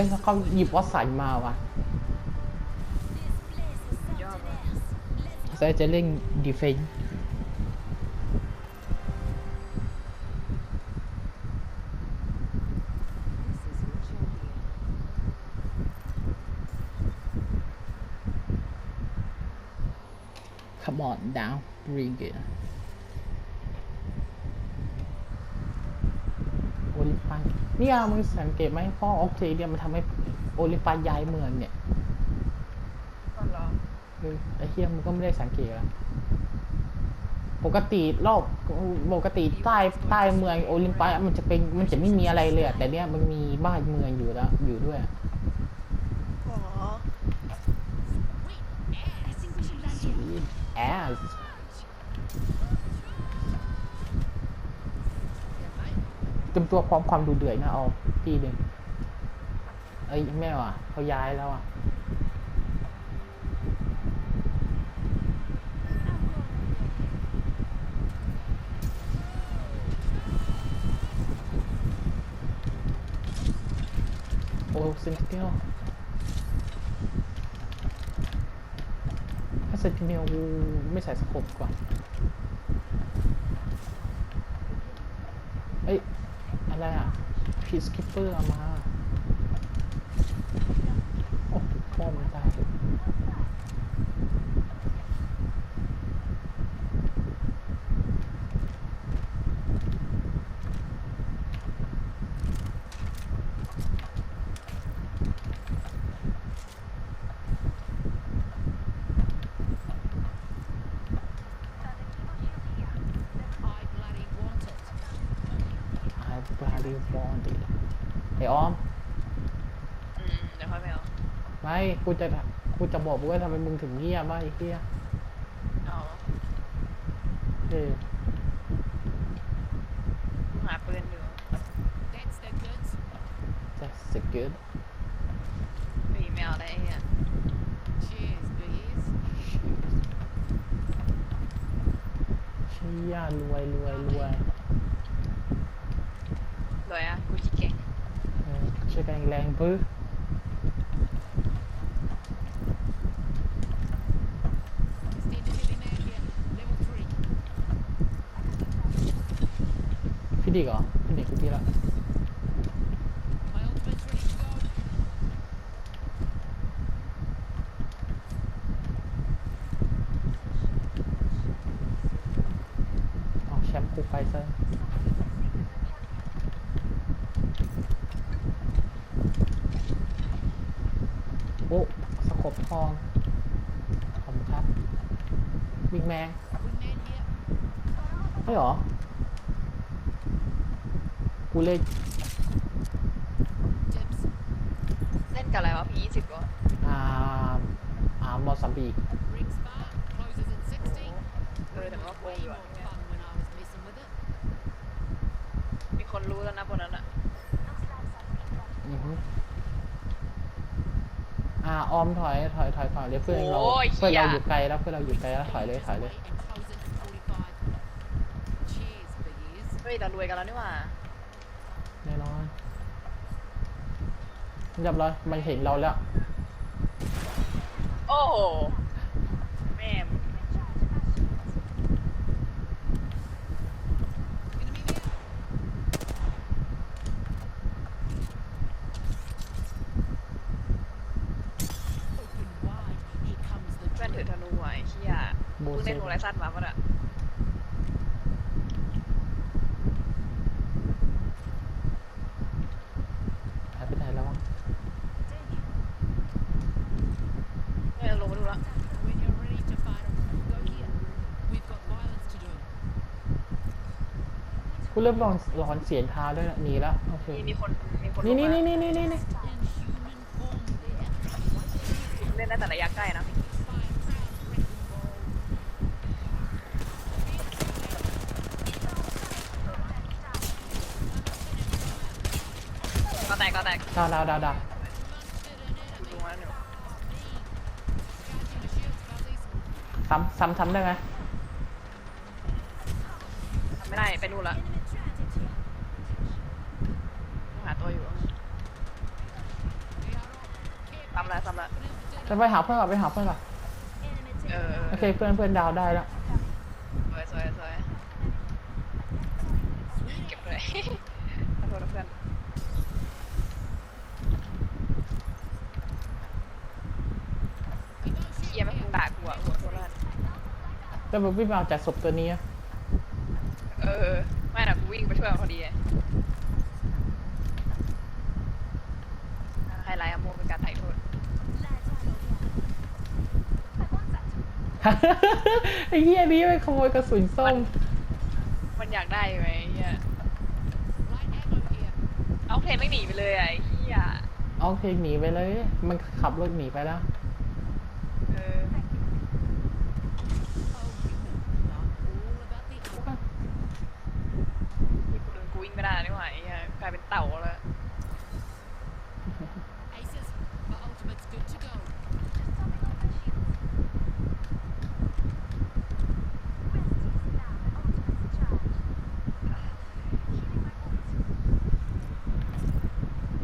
อ้ยเขาหยิบวัดสันมาวะยอดเลยแซจะเล่นดีเฟนส์ขมอนดาวบริงเกอโอลิมปัส เนี่ยมึงสังเกตไหมพ่อออสเตรเลียมันทำให้โอลิมปัสย้ายเมืองเนี่ยก็เหรอเออไอ้เฮียมันก็ไม่ได้สังเกตอะปกติรอบปกติใต้ใต้เมืองโอลิมปัสมันจะเป็นมันจะไม่มีอะไรเลยอะแต่เนี้ยมันมีบ้านเมืองอยู่แล้วอยู่ด้วยอะอ๋อแอส เต็มตัวพร้อมความดูเดือดนะเอาพี่หนึ่งเอ้ยแม่ว่ะเขาย้ายแล้วอะโอ้เซนติเนลถ้าเซนติเนลไม่ใส่สโคปก่อน เอ้ย อะไรอะพีสคิปเปอร์เอามา โอ้พ่อมันตายไอ้บราดิวอนดิไอ้ออม อืมเดี๋ยวค่อยไปเอาไม่กูจะกูจะบอกมึงว่าทำไมมึงถึงเงียบวะไอ้เหี้ยเอาเออหาปืนอยู่ That's the goods. จะสกิล ปีไม่เอาได้ไอ้เหี้ย Cheers, bees. เชี่ยรวยรวยรวย รวยอะกูขี้เก่ง เออช่วยกันแร งปื้พี่ดิกเหรอพี่ดิกคือพี่ละ My ultimate's ready to go. เอาแชมป์กูไฟเซอร์โอ้สกบทองขอบคุณครับบิ๊กแมง Wingman here. ไม่หรอ กูเล่น Dibs. เล่นกับอะไรวะพียี่สิบวะอ่า อ่ามอซัมบิก Ring spark. Closes in 60. เออแต่ว่าโกง Way อยู่ more อะเนี่ย fun when I was messing with it. มีคนรู้แล้วนะบนนั้นอะอือฮึอ่าออมถอยถอยถอยถอยเลยเพื่อนเราโอ้ยเพื่อนเราเหี้ยอยู่ไกลแล้วเพื่อนเราอยู่ไกลแล้วถอยเลยถอยเลย ฮ้ยเรารวยกันแล้วนี่หว่าแน่นอนเรียบร้อยมันเห็นเราแล้ว โอ้โหแม่ม Enemy there. Open wide. Here comes the เพื่อนถือธนูไว้เฮียโบเพิ่งเซเล่นโฮไรซันมาปะเนี่ย หายไปไหนแล้ววะ เออลงมาดูแล้ว When you're ready to fight 'em, go here. We've got violence to do. กูเริ่มลองร้อนเสียงเท้าด้วยนะหนีแล้วโอเคมีมีคนมีคนนี่ลงนี่มานี่นี่นี่นี่ In human form there. เล่นได้แต่ระยะใกล้นะ Fire crowd wrecking ball. ก็แตกก็แตกดาวดาวดาวดาวดูมาหนู Charging the shields, fuzzies. ซ้ำซ้ำซ้ำได้ไหมทำไม่ได้ไปนู่นละต้องหาตัวอยู่ จะไปหาเพื่อนก่อนไปหาเพื่อนก่อนเออโอเคเพื่อนเพื่อนดาวได้แล้วสวยสวยสวยเก็บเลยขอโทษนะเพื่อนเยี่ยมไม่คงด่ากูอะหัวโคตรลั่นแล้วมันวิ่งมาเอาจากศพตัวนี้อะเออ ไม่นะกูวิ่งไปช่วยมันพอดีอะไฮไลท์อะโมเป็นการถ่ายโทษ ไอ้เหี้ยนี้ไปขโมยกระสุนส้มมันอยากได้ไหมไอ้เฮีย Light ammo here. เอาเพลงไม่หนีไปเลยอะไอ้เฮียเอาเพลงหนีไปเลย มันขับรถหนีไปแล้วเออ Oh, you know, not all about the นี่กูโดนกูวิ่งไม่ได้นี่หว่าไอ้เฮียกลายเป็นเต่าแล้ว aces. My ultimate's good to go.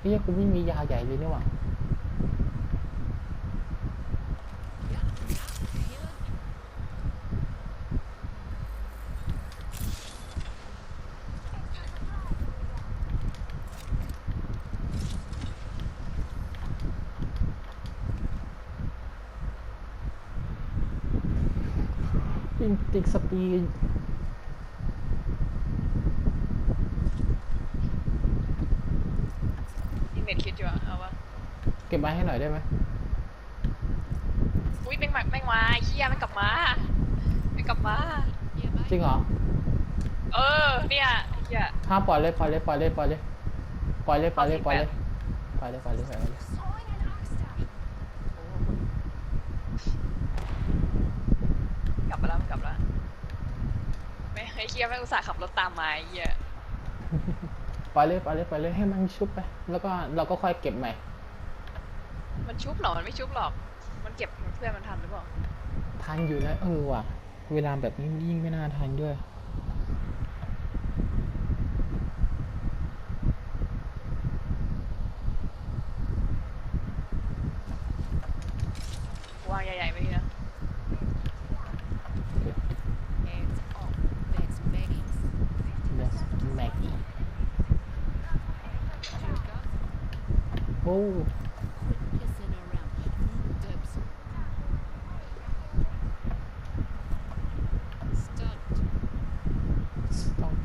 ไอ้เหี้ ยกูไม่มียาใหญ่เลยนี่หว่าปิงติกสปีด นี่เน็ตคิดอยู่อะเอาวะ เก็บ ไว้ให้หน่อยได้ไหมอุ้ยแม่งมาแม่งมาไอ้เฮียแม่งกลับมาแม่งกลับมา Yeah, mate. จริงเหรอ เออเนี่ยไอ้เฮียห้ามปล่อยเลยปล่อยเลยปล่อยเลยปล่อยเลยปล่อยเลยปล่อยเลยปล่อยเลยปล่อยเลยปล่อยเลยปล่อยเลยกลับมาแล้วมันกลับแล้วไม่ไอ้เฮียแม่งอุตส่าห์ขับรถตามมาไอ้เฮียปล่อยเลยปล่อยเลยปล่อยเลยให้มันชุบไป แล้วก็เราก็ค่อยเก็บใหม่ มันชุบเหรอ มันไม่ชุบหรอก มันเก็บเพื่อนมันทันหรือเปล่า ทันอยู่แล้วเออว่ะ เวลาแบบนี้ยิ่งไม่น่าทันด้วย วางใหญ่ๆไปทีนะ Hands off. That's Maggie's. That's Maggie Cheers, guys. โอ้ Quit pissing around, you dubs. Stunned. สต็อก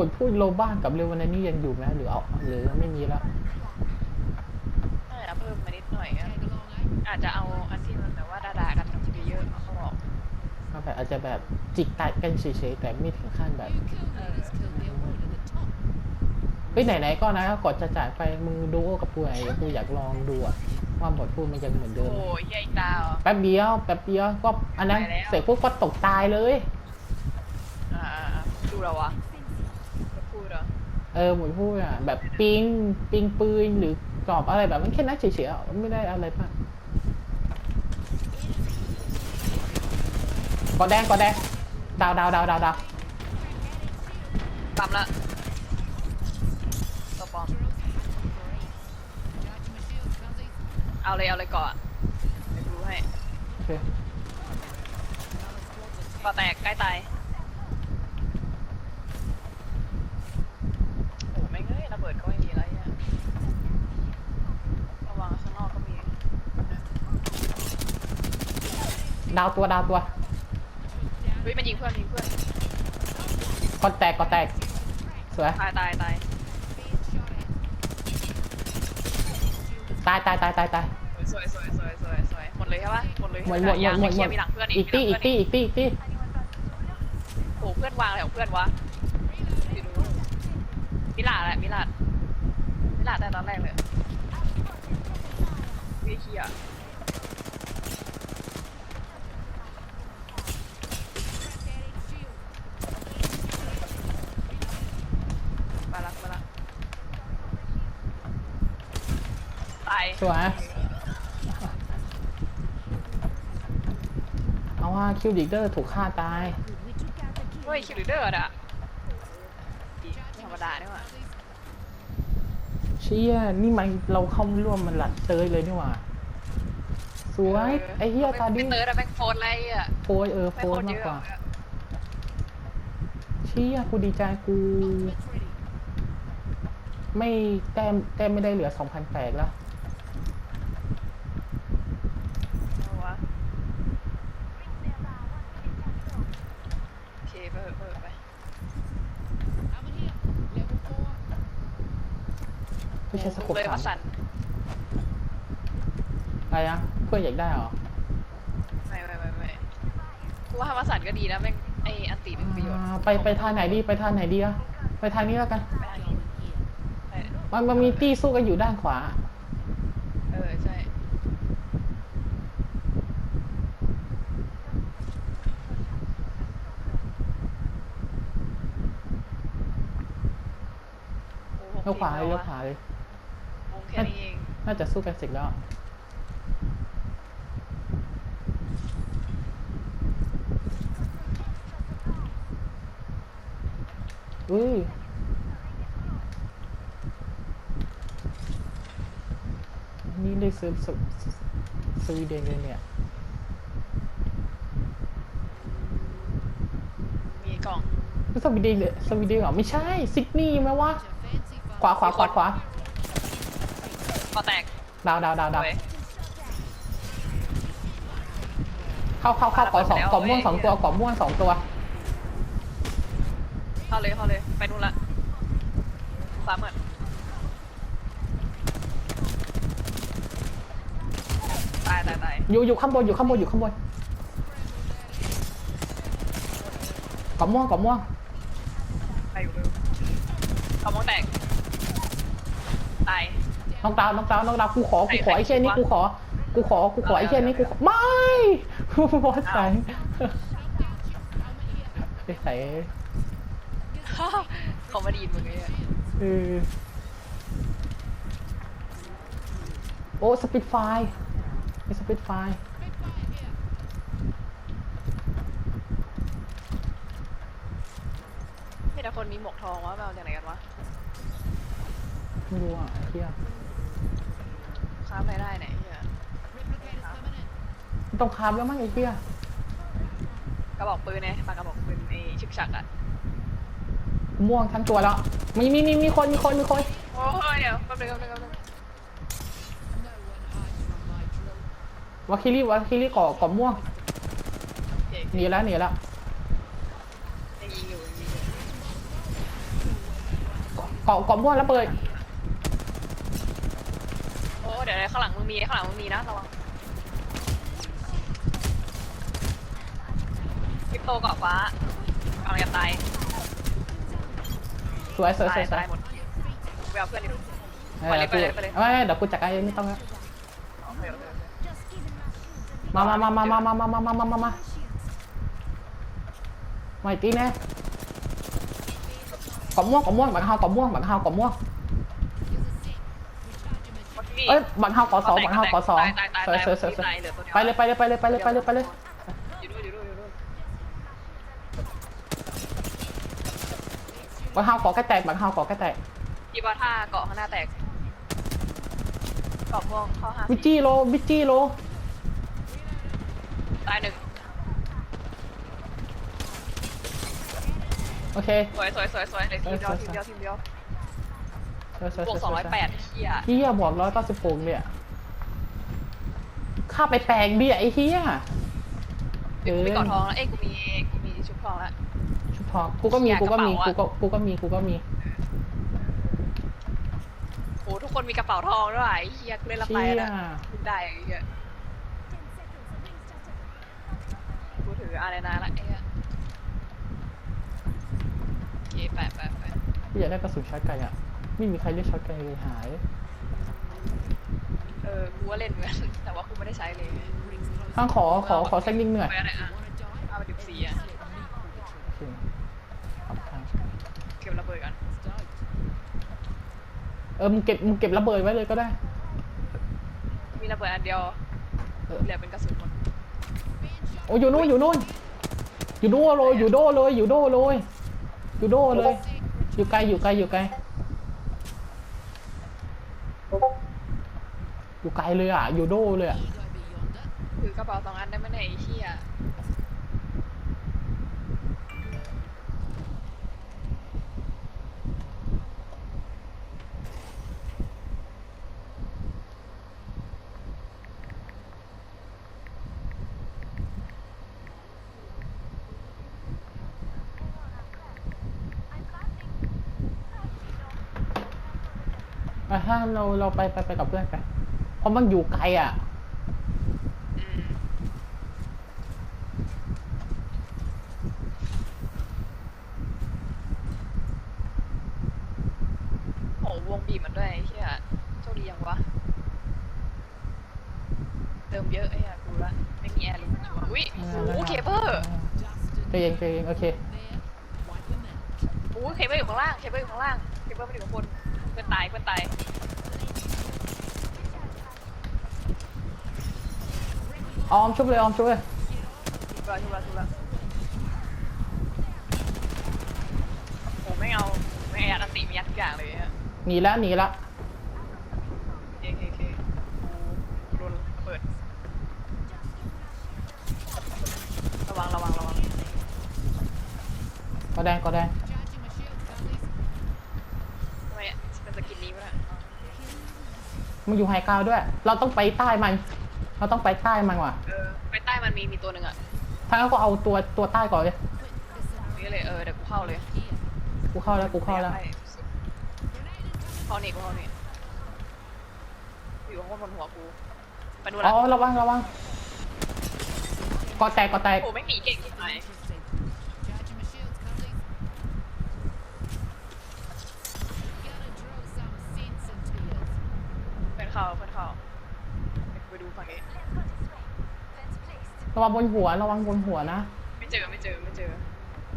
บทพูดโลบ้ากับเรวันนี้ยังอยู่ไหมหรือเอาหรือไม่มีแล้วน่าจะเพิ่มมานิดหน่อยอะ Tag along, eh? อาจจะเอาอันที่มันแบบว่าด่าๆกันเยอะๆเอาเขาออกก็แบบอาจจะแบบจิกกัดกันเฉยๆแต่ไม่ถึงขั้นแบบ You kill leaders kill their way to the top. เฮ้ยไหนๆก็นะก่อนจะจ่ายไปมึงดูโอกับกูไงกูอยากลองดูอะว่าบทพูดมันยังเหมือนเดิโอ้มไหมยเฮียอีกดาวแป๊บเดียวแป๊บเดียวก็อันนั้นไปแล้วเสร็จปุ๊บก็ตกตายเลย อ่าๆดูแล้ววะจะพูด เหรอเออหมดพูดอะ แบบปิงปิงปืนหรือกรอบอะไรแบบนั้นแค่นั้นเฉยๆอะไม่ได้อะไรมากกอแดงกอแดงดาวดาวดาวดาวดาวปั๊มละตัวปลอม Charging my shields, cuzzies. เอาเลยเอาเลยก่อนเดี๋ยวดูให้โอเคก่อแตกใกล้ตาย โอ้ไม่งเอ้ยระเบิดก็ไม่มีอะไรอะระวังข้างนอกก็มี ดาวตัวดาวตัวเฮ้ยมันยิงเพื่อนยิงเพื่อนกอแตกกอแตกสวยตายตายตาย Being shot at. ตายตายตายตายตายสวยสวยสวยสวยสวยหมดเลยใช่ปะหมดเลยหมดหมดหมยัดงหมไม่ดเคหมลียดร์มีหลังเพื่อนอีอีกกตี้อีกตี้อีกตี้อีกตี้โอ้เพื่อนวางเลยของเพื่อนวะอยู่ดูมิลาดแหละมิลาดมิลาดได้ตอนแรกเลยวิเคีย มาละมาละตาย สวยเอาว่าคิวดิกเดอร์ถูกฆ่าตาย เฮ้ยคิวเดอร์อะอีธรรมดาเนี่ยว่ะเชี่ยนี่มันเราเข้าร่วมมันหลัดเตยเลยนี่หว่าวย ไอ้เหี้ยตาดิไม่เติร์ดอะแม่งโฟนอะไรอะโฟยเออโฟแม่งโฟยนเยมากอะกว่าอะเชี่ยกูดีใจกู Ultimate's ready. ไม่แต้มแต้มไม่ได้เหลือสองพันแปดแล้ว เอาวะโอเคไปเถอะไปเถอะไป Over here. Level four. ไม่ใช่สกุล เลยสามาสั่นอะไรนะเพื่อนอยากได้เหรอไม่ไม่ไม่ไม่กูว่ามาสั่นก็ดีนะแม่งไออันตีเป็นประโยชน์อ่าไปไปทางไหนดีไปทางไหนดีอะไปทางนี้แล้วกัน ไปทางนี้ Going here. ไปมันมันมีตี้สู้กันอยู่ด้านขวา เออใช่โอ้โหเลี้ยวขวาเลยผมเลี้ยวขวาเลยวง แค่นี้เอง น่าจะสู้กันเสร็จแล้ว อุ้ยนี่ได้ซื้อสสสวีเดนเลยเนี่ย มีกล่องสวีเดนเลยสวีเดนเหรอ ไม่ใช่ ซิดนีย์ไหมวะ Your fancy ขวาขวาขวาขวา ก็แตกดาวดาวดาวดาวเว้ย เข้าเข้าเข้าก่อสองแล้วก่อม่วงเว้ยสองตัวก่อม่วงสองตัวเข้าเลยเข้าเลยไปนู่นละฟ้าเหมือนตายตายตายอยู่อยู่ข้างบนอยู่ข้างบนอยู่ข้างบนก่อม่วงก่อม่วง ไปอยู่เลยกำมองแตกตาย น้องดาวน้องดาวน้องดาวกูขอกูขอใครไอ้เช่นนี้ใครกูขอ กูขอกูขอไอ้เช่นนี้กูขอไม่บอสใส่ไอ้ใส่เขามาไดีนมึงไงเนี่ยเออโอ้สปิดไฟไอ้สปิดไฟมีแต่คนมีหมวกทองวะมาเอาจากไหนกันวะไม่รู้อะเที่ย ค้าไปได้ไหนเฮีย Replicators coming in. ต้องคามแล้วมั้งไอ้เที่ยกระบอกปืนไงปากกระบอกปืนไอ้ชึกฉักอะม่วงทั้งตัวแล้ว มีมีมีมีคนมีคนมีคน โอ้ยเดี๋ยวแป๊บนึงแป๊บนึงแป๊บนึง No one hides from my drill. วาคิริวาคิริก่อก่อม่วงโอเคหนีแล้วหนีแล้วยังยิงอยู่ยังยิงอยู่ก่อก่อม่วงแล้วเปิดโอ้เดี๋ยวเดี๋ยวข้างหลังมึงมีข้างหลังมึงมีนะระวังคริปโตเกาะฟ้ากำลังจะตายสวยสวยสตาวยยสวตายยหมดไปเอาเพื่อนดิเออไปเลยกูไปเลยไปเลยไม่ไม่เดี๋ยวกูจัดการเองไม่ต้องแล้วเอาไปเอาไปเอาไปมามามามามามามามามามามามาอีกทีแน่กล่อม่วงกล่อม่วงบังเฮากล่อม่วงบังเฮากล่อม่วง พี่เอ้ยบังเฮากล่อสองบังเฮาแตกล่อสองตายตายตายสวยสวยสวยสวยตายเหลือตัวเดียวไปเลยไปเลยไปเลยไปเลยไปเลยไปเลยอยู่ด้วยอยู่ด้วยอยู่ด้วยบังเฮาก่อแค่แตกบังเฮาก่อแค่แตกยีบาท่าเกาะข้างหน้าแตกเกาะม่วงข้อห้าวิจี้โลวิจี้โลตายหนึ่งโอเค สวยสวยสวยสวยเหลยทีมเดียวทีมเดียวทีมเดียว สวยสวยบวกสสองร้วอยยแปดเฮียเฮียบวกร้อยเก้าสิบหกเนี่ยข้าไปแปลงดิไอ้เฮียเดี๋ยวกูมีเกาะทองแล้วเอ้ยกูมีกูมีชุบทองแล้วชุดทองกูก็มีเหี้ยกูก็มีกระกูเป๋าก็อะกูก็มีกูก็มีโอ้ทุกคนมีกระเป๋าทองด้วยไอ้เฮียกูเล่นละไปเชี่ยแล้วมึงได้ไอ้เฮียกูถืออะไรนะละไอ้เฮียโอเคไปไปไปกูอยากได้กระสุนช็อตไกอะ ไม่มีใครเรียกช็อตไกเลยหาย เออกูว่าเล่นเหมือนกันแต่ว่ากูไม่ได้ใช้เลย rings close. ข้างขอขอขอสักนิดหน่อยไปอะไรอะ Wanna die? เอาไปดิบซีอะ Let me pull the trigger. โอเคขอบคุณเก็บระเบิดกัน Stoked. เออมึงเก็บมึงเก็บระเบิดไว้เลยก็ได้ มีระเบิดอันเดียวเออเหลือเป็นกระสุนหมดโอ้อยู่นู่นอยู่นู่นอยู่โดเลยอยู่โดเลยอยู่โดเลยอยู่โดเลย อยู่ไกลอยู่ไกลอยู่ไกล อยู่ไกลเลยอะอยู่โดเลยอะ Ego be yonder. ระเป๋าสองอันได้ไหมเนี่ยไอ้เหี้ยอะถ้าเราเราไปไปไปกับเพื่อนไปเพราะมันอยู่ไกลอะอืมโอ้วงบีบมันด้วยไอ้เหี้ยโชคดียังวะ เติมเยอะไอ้เหี้ยกูละไม่มีแอร์รู้จัวอุ้ยโอ้โหเคเบิลใจเย็นใจเย็นโอเค There, wipe them out. โอ้โหเคเบิลอยู่ข้างล่าง เคเบิลอยู่ข้างล่าง เคเบิลไม่ได้อยู่ข้างบนเพื่อนตายเพื่อนตาย ออมชุบเลยออมชุบเลยชุบละชุบละชุบละโอ้ไม่เอาไม่ยัดอันติมียัดทุกอย่างเลยฮะหนีแล้วหนีแล้วเคเคเคโดนระเบิด ระวังระวังระวังก็แดงก็แดงทำไมเป็นสกินนี้วะเนี่ยมันอยู่ไฮกราวด้วย เราต้องไปใต้มัน เราต้องไปใต้มันว่ะ เออไปใต้มันมีมีตัวหนึ่งอะถ้างั้นก็เอาตัวตัวใต้ก่อนเลย นี่เลยเออเดี๋ยวกูเข้าเลย Here. กูเข้าแล้วกูเข้าแล้วให้เข้านี่กูเข้านี่อยู่ข้างบนหัวกูไปดูอ๋ละอระวังระวังก็แตกก็แตกโอ้ไม่หนีเก่งที่ไหน Interesting. Charging my shields, Carlies. Gotta draw some sense into this. เพื่อนเข้าเพื่อนเข้าไปดูฝั่งนี้ ระวังบนหัว ระวังบนหัวนะ ไม่เจอไม่เจอไม่เจอ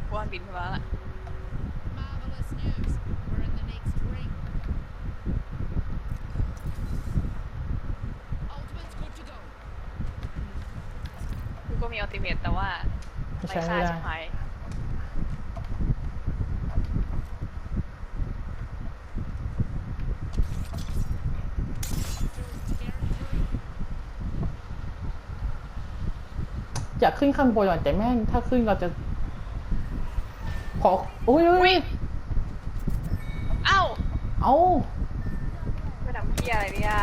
พวกมันบินขึ้นมาละ Marvelous news. We're in the next ring. Ultimate's good to go. กูก็มีอัลติเมทแต่ว่าไม่ไม่ใช่ค่าไม่ได้ ชิบหาย อยากขึ้นข้างบนก่อนแต่แม่งถ้าขึ้นเราจะ ขอโอ้ยโอ้ยเอ้าเอ้าไปทำเพี้ยอะไรเนี่ย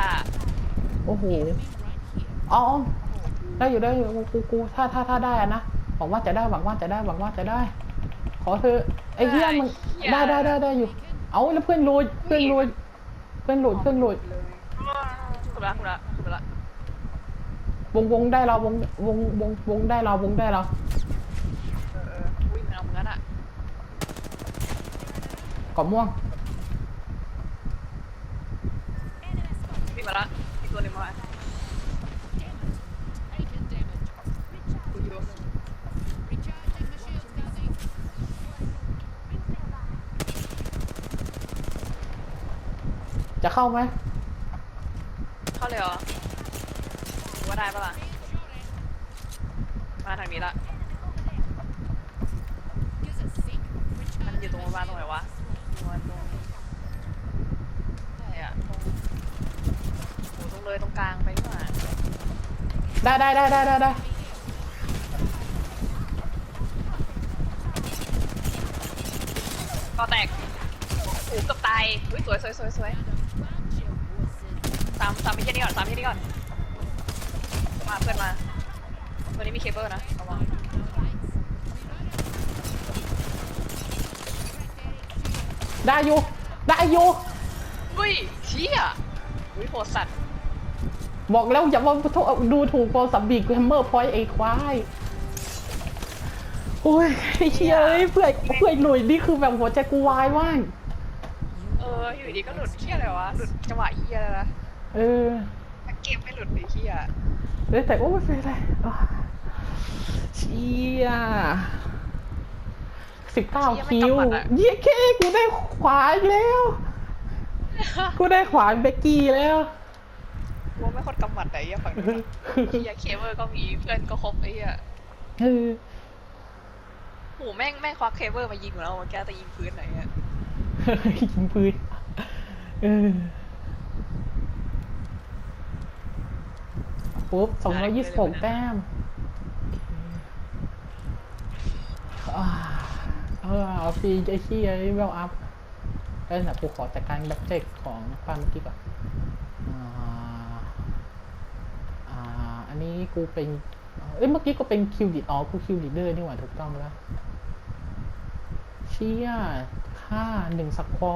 โอ้โห Enemy right here. อ๋อได้อยู่ได้อยู่กูกูกูถ้าถ้าถ้าได้อะนะหวังว่าจะได้หวังว่าจะได้หวังว่าจะได้ ขอเธอะไอ้เหี้ยมันได้ได้ได้ได้อยู่ เอาแล้วเพื่อนรูดเพื่อนรูดเพื่อนหลุดเพื่อนหลุดเลยถูกละถูกละถูกละ วงวงได้เราวงวงวงวงได้เราวงได้เราเออเอออุ้ยมันเอาเหมือนกันอะกรอบม่วงวิ่งมาละอีกตัวหนึ่งมา Taking damage. ดูอยู่ Recharging my shields, Carlies. จะเข้าไหมเข้าเลยเหรอดู ว่าได้ปะล่ะ มาทางนี้ละ Gives a sec. มันอยู่ตรงประมาณตรงไหนวะประมาณตรงใช่อะตรงโอ้ตรงเลยตรงกลางไปนี่หว่าได้ได้ได้ได้ได้ได้ก็แตกโอ้โหเกับตายอุ้ยสวยสวยสวยสวย Bunch of wusses. สามสามที่นี่ก่อนสามที่นี่ก่อน มาเพื่อนมาตัวนี้มีเคเบิลนะระวังได้อยู่ ได้อยู่ อุ้ยเชี่ยอุ้ยโหดสัตว์บอกแล้วอย่ามาดูถูกโปรสัมบีกแฮมเมอร์พอยไอ้ควายโอ้ยไอ้เชี่ยเอ้ยเพื่อนเพื่อนหลุยนี่คือแบบหัวใจกูวายมากเอออยู่ดีก็หลุดเชี่ยอะไรวะหลุดจังหวะเฮียอะไรนะเออแต่เกมไม่หลุดเลยเฮีย เอ้ยแต่โอ้ไม่เป็นไรอะเชี่ยสิบเก้าคิวเยี่ยเคกูได้ขวาอีกแล้ว กูได้ขวานเบกกี้แล้วกูไม่คนกำหมัดไหนเฮียฝั่งนี้นเฮียเคเบิลก็มีเพื่อนก็ครบไอ้เฮียเออโหแม่งแม่งควักเคเบิลมายิงอยู่แล้วเมื่อกี้แต่ยิงพื้นไหนอะยิงปืนเออ ปุ๊บสองร้อยยี่สิบหกแต้มอ่าเออเอาฟรีไอ้ขี้ไอ้เวลอัพได้นะกูขอจัดการแบ็คเจ็คของป้าเมื่อกี้ก่อนอ่าอ่าอันนี้กูเป็น เอ้ยเมื่อกี้ก็เป็นคิวดิอ๋อกูคิวดิเดอร์นี่หว่าถูกต้องแล้ว เชี่ยค่าหนึ่งสควอ